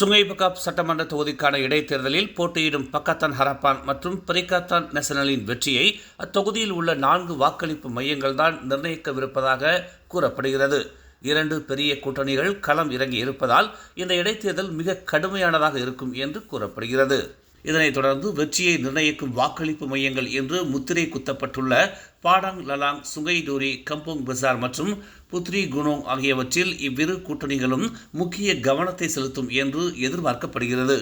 சுங்கைபகாப் சட்டமன்ற தொகுதிக்கான இடைத்தேர்தலில் போட்டியிடும் பக்கத்தான் ஹரப்பான் மற்றும் பரிகாத்தான் நேஷனலின் வெற்றியை அத்தொகுதியில் உள்ள நான்கு வாக்களிப்பு மையங்கள்தான் நிர்ணயிக்கவிருப்பதாக கூறப்படுகிறது. இரண்டு பெரிய கூட்டணிகள் களம் இறங்கி இருப்பதால் இந்த இடைத்தேர்தல் மிக கடுமையானதாக இருக்கும் என்று கூறப்படுகிறது. இதனைத் தொடர்ந்து வெற்றியை நிர்ணயிக்கும் வாக்களிப்பு மையங்கள் என்று முத்திரை குத்தப்பட்டுள்ள பாடாங் லலாங் சுங்கைடூரி கம்போங் பசார் மற்றும் புத்ரி குனோங் ஆகியவற்றில் இவ்விரு கூட்டணிகளும் முக்கிய கவனத்தை செலுத்தும் என்று எதிர்பார்க்கப்படுகிறது.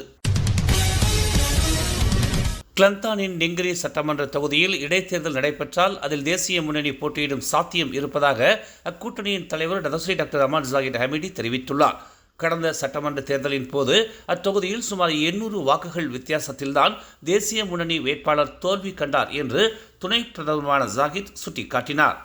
கிளந்தானின் நெங்கிரி சட்டமன்ற தொகுதியில் இடைத்தேர்தல் நடைபெற்றால் அதில் தேசிய முன்னணி போட்டியிடும் சாத்தியம் இருப்பதாக அக்கூட்டணியின் தலைவர் டதஸ்ரீ டாக்டர் அமான் ஜாகிர் ஹமீடி தெரிவித்துள்ளார். கடந்த சட்டமன்ற தேர்தலின் போது அத்தொகுதியில் சுமார் எண்ணூறு வாக்குகள் வித்தியாசத்தில்தான் தேசிய முன்னணி வேட்பாளர் தோல்வி கண்டார் என்று துணை பிரதமரான ஜாகித் சுட்டிக்காட்டினார்.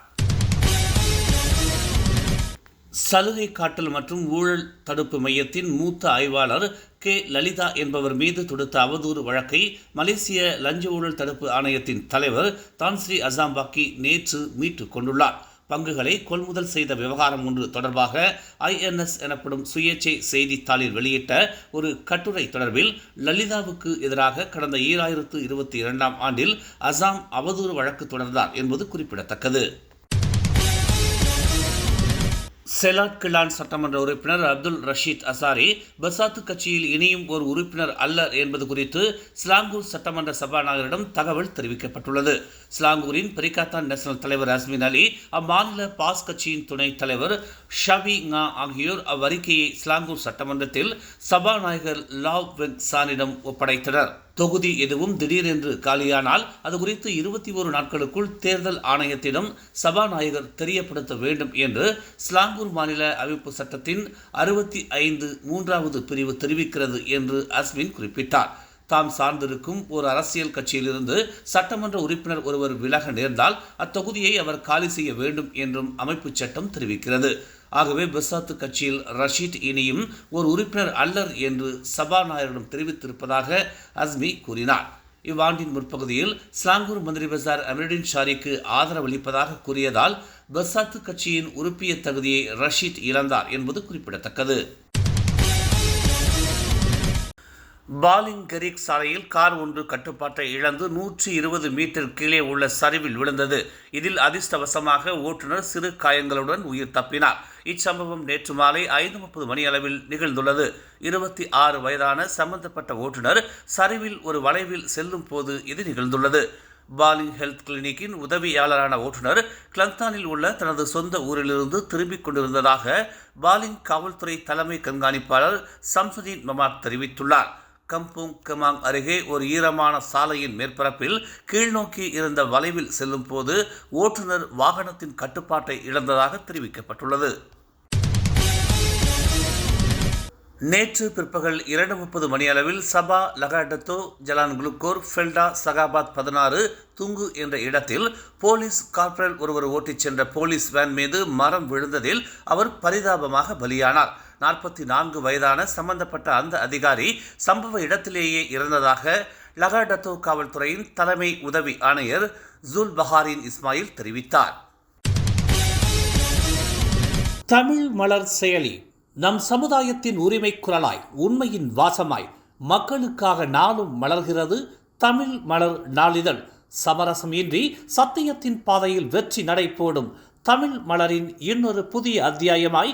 சலுகை காட்டல் மற்றும் ஊழல் தடுப்பு மையத்தின் மூத்த ஆய்வாளர் கே. லலிதா என்பவர் மீது தொடுத்த அவதூறு வழக்கை மலேசிய லஞ்ச ஊழல் தடுப்பு ஆணையத்தின் தலைவர் தான்ஸ்ரீ அசாம்பாக்கி நேற்று மீட்டுக் கொண்டுள்ளார். பங்குகளை கொள்முதல் செய்த விவகாரம் ஒன்று தொடர்பாக ஐஎன்எஸ் எனப்படும் சுயேட்சை செய்தித்தாளில் வெளியிட்ட ஒரு கட்டுரை தொடர்பில் லலிதாவுக்கு எதிராக கடந்த ஈராயிரத்து இருபத்தி இரண்டாம் ஆண்டில் அசாம் அவதூறு வழக்கு தொடர்ந்தார் என்பது குறிப்பிடத்தக்கது. செலாட் கிளான் சட்டமன்ற உறுப்பினர் அப்துல் ரஷீத் அசாரி பசாத்து கட்சியில் இனியும் ஒரு உறுப்பினர் அல்லர் என்பது குறித்து ஸ்லாங்கூர் சட்டமன்ற சபாநாயகரிடம் தகவல் தெரிவிக்கப்பட்டுள்ளது. ஸ்லாங்கூரின் பெரிகாத்தான் நேஷனல் தலைவர் அஸ்மின் அலி அம்மாநில பாஸ் கட்சியின் துணைத் தலைவர் ஷபி ஙா ஆகியோர் அவ்வறிக்கையை ஸ்லாங்கூர் சட்டமன்றத்தில் சபாநாயகர் லாவ் வெங் சானிடம் ஒப்படைத்தனர். தொகுதி எதுவும் திடீரென்று காலியானால் அது குறித்து இருபத்தி ஒரு நாட்களுக்குள் தேர்தல் ஆணையத்திடம் சபாநாயகர் தெரியப்படுத்த வேண்டும் என்று ஸ்லாங்கூர் மாநில அமைப்பு சட்டத்தின் அறுபத்தி ஐந்து மூன்றாவது பிரிவு தெரிவிக்கிறது என்று அஸ்மின் குறிப்பிட்டார். தாம் சார்ந்திருக்கும் ஒரு அரசியல் கட்சியிலிருந்து சட்டமன்ற உறுப்பினர் ஒருவர் விலக நேர்ந்தால் அத்தொகுதியை அவர் காலி செய்ய வேண்டும் என்றும் அமைப்புச் சட்டம் தெரிவிக்கிறது. ஆகவே பெசாத்து கட்சியில் ரஷீத் இனியும் ஒரு உறுப்பினர் அல்லர் என்று சபாநாயகரிடம் தெரிவித்திருப்பதாக அஸ்மி கூறினார். இவ்வாண்டின் முற்பகுதியில் ஸ்லாங்கூர் மந்திரி பசார் அமருடின் ஷாரிக்கு ஆதரவளிப்பதாக கூறியதால் பெசாத்து கட்சியின் உறுப்பியத் தகுதியை ரஷீத் இழந்தார் என்பது குறிப்பிடத்தக்கது. பாலிங் கெரிக் சாலையில் கார் ஒன்று கட்டுப்பாட்டை இழந்து நூற்றி இருபது மீட்டர் கீழே உள்ள சரிவில் விழுந்தது. இதில் அதிர்ஷ்டவசமாக ஓட்டுநர் சிறு காயங்களுடன் உயிர் தப்பினார். இச்சம்பவம் நேற்று மாலை ஐந்து முப்பது மணி அளவில் நிகழ்ந்துள்ளது. இருபத்தி ஆறு வயதான சம்பந்தப்பட்ட ஓட்டுநர் சரிவில் ஒரு வளைவில் செல்லும் போது இது நிகழ்ந்துள்ளது. பாலிங் ஹெல்த் கிளினிக்கின் உதவியாளரான ஓட்டுநர் கிளந்தானில் உள்ள தனது சொந்த ஊரிலிருந்து திரும்பிக் கொண்டிருந்ததாக பாலிங் காவல்துறை தலைமை கண்காணிப்பாளர் சம்சுதீன் மமாத் தெரிவித்துள்ளார். கம்புங் கமாங் அருகே ஒரு ஈரமான சாலையின் மேற்பரப்பில் கீழ்நோக்கி இருந்த வளைவில் செல்லும் போது ஓட்டுநர் வாகனத்தின் கட்டுப்பாட்டை இழந்ததாக தெரிவிக்கப்பட்டுள்ளது. நேற்று பிற்பகல் இரண்டு முப்பது மணி அளவில் சபா லகாடத்தோ ஜலான் குளுக்கோர் ஃபெல்டா சகாபாத் பதினாறு துங்கு என்ற இடத்தில் போலீஸ் கார்பரல் ஒருவர் ஓட்டிச் சென்ற போலீஸ் வேன் மீது மரம் விழுந்ததில் அவர் பரிதாபமாக பலியானார். நாற்பத்தி நான்கு வயதான சம்பந்தப்பட்ட அந்த அதிகாரி சம்பவ இடத்திலேயே இறந்ததாக லகாடத்தோ காவல்துறையின் தலைமை உதவி ஆணையர் ஜூல் பஹாரின் இஸ்மாயில் தெரிவித்தார். தமிழ் மலர் செயலி நம் சமுதாயத்தின் உரிமை குரலாய் உண்மையின் வாசமாய் மக்களுக்காக நாளும் மலர்கிறது தமிழ் மலர் நாளிதழ். சமரசம் இன்றி சத்தியத்தின் பாதையில் வெற்றி நடை போடும் தமிழ் மலரின் இன்னொரு புதிய அத்தியாயமாய்